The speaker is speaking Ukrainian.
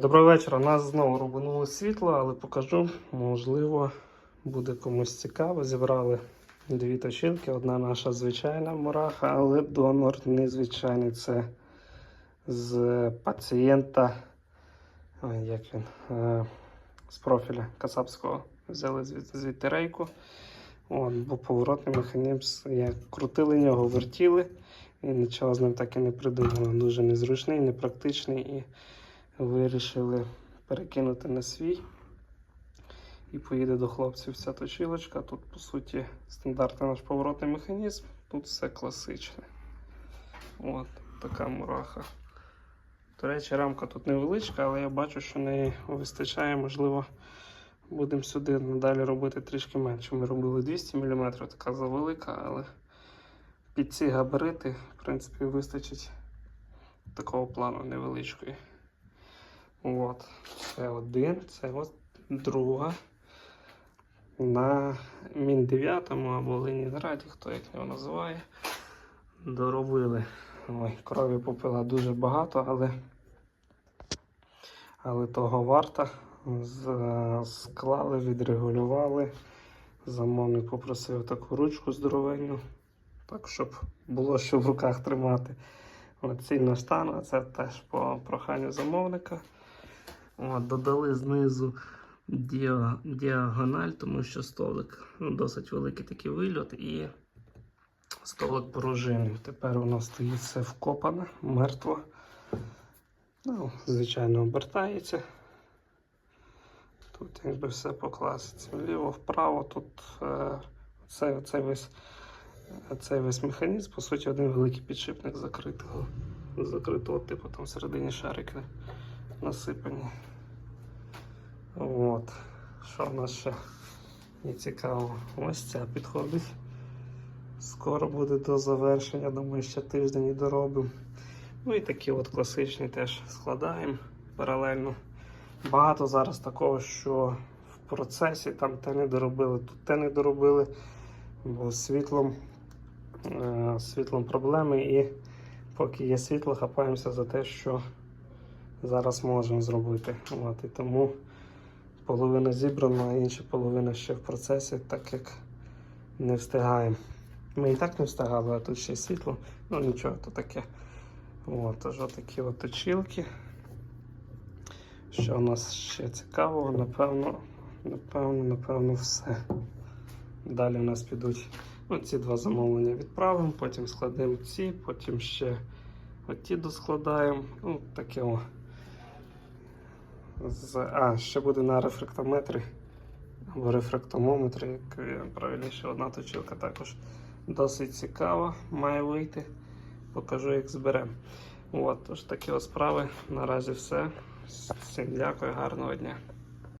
Доброго вечора. Нас знову рубануло світло, але покажу, можливо, буде комусь цікаво. Зібрали дві точилки. Одна наша звичайна мураха, але донор незвичайний. Це з пацієнта, ой, як він, е, з профіля Кацапського. Взяли звід- звідти рейку. От, бо поворотний механізм, як крутили нього, вертіли, і нічого з ним так і не придумали. Дуже незручний, непрактичний і вирішили перекинути на свій. І поїде до хлопців ця точилочка. Тут, по суті, стандартний наш поворотний механізм, тут все класичне. От така мураха. До речі, рамка тут невеличка, але я бачу, що неї вистачає, можливо, будемо сюди надалі робити трішки менше. Ми робили 200 мм, така завелика, але під ці габарити, в принципі, вистачить такого плану невеличкої. От, це один, це от друга. На Мін 9 або Ленінграді, хто як його називає, доробили. Ой, крові попила дуже багато, але, але того варто. З- Склали, відрегулювали. Замовник попросив таку ручку здоровенну, так, щоб було що в руках тримати. От цільно штана, а це теж по проханню замовника. От, додали знизу діа- діагональ, тому що столик ну, досить великий такий вильот і столик пружинив. Тепер воно стоїть все вкопане, мертво. Ну, звичайно, обертається. Тут якби все по класиці. Вліво, вправо, тут е, цей, цей, весь, цей весь механізм, по суті, один великий підшипник закритого. Закритого типу там всередині шарики насипані. От. Що в нас ще є цікаво? Ось ця підходить. Скоро буде до завершення, думаю, ще тиждень і доробимо. Ну і такі от класичні теж складаємо паралельно. Багато зараз такого, що в процесі там те не доробили, тут те не доробили, бо світлом, е, світлом проблеми і поки є світло, хапаємося за те, що зараз можемо зробити. От, і тому половина зібрана, а інша половина ще в процесі, так як не встигаємо. Ми і так не встигали, а тут ще світло. Ну нічого, то таке. От, тож такі от точилки. Що у нас ще цікавого? Напевно, напевно, напевно, все. Далі у нас підуть ну, ці два замовлення відправимо, потім складемо ці, потім ще оті доскладаємо. Ну, таке о. З, а, ще буде на рефрактометрі або рефрактомометрі, як правильніше, одна точилка також досить цікава, має вийти. Покажу, як зберемо. От, тож такі ось справи. Наразі все. Всім дякую, гарного дня.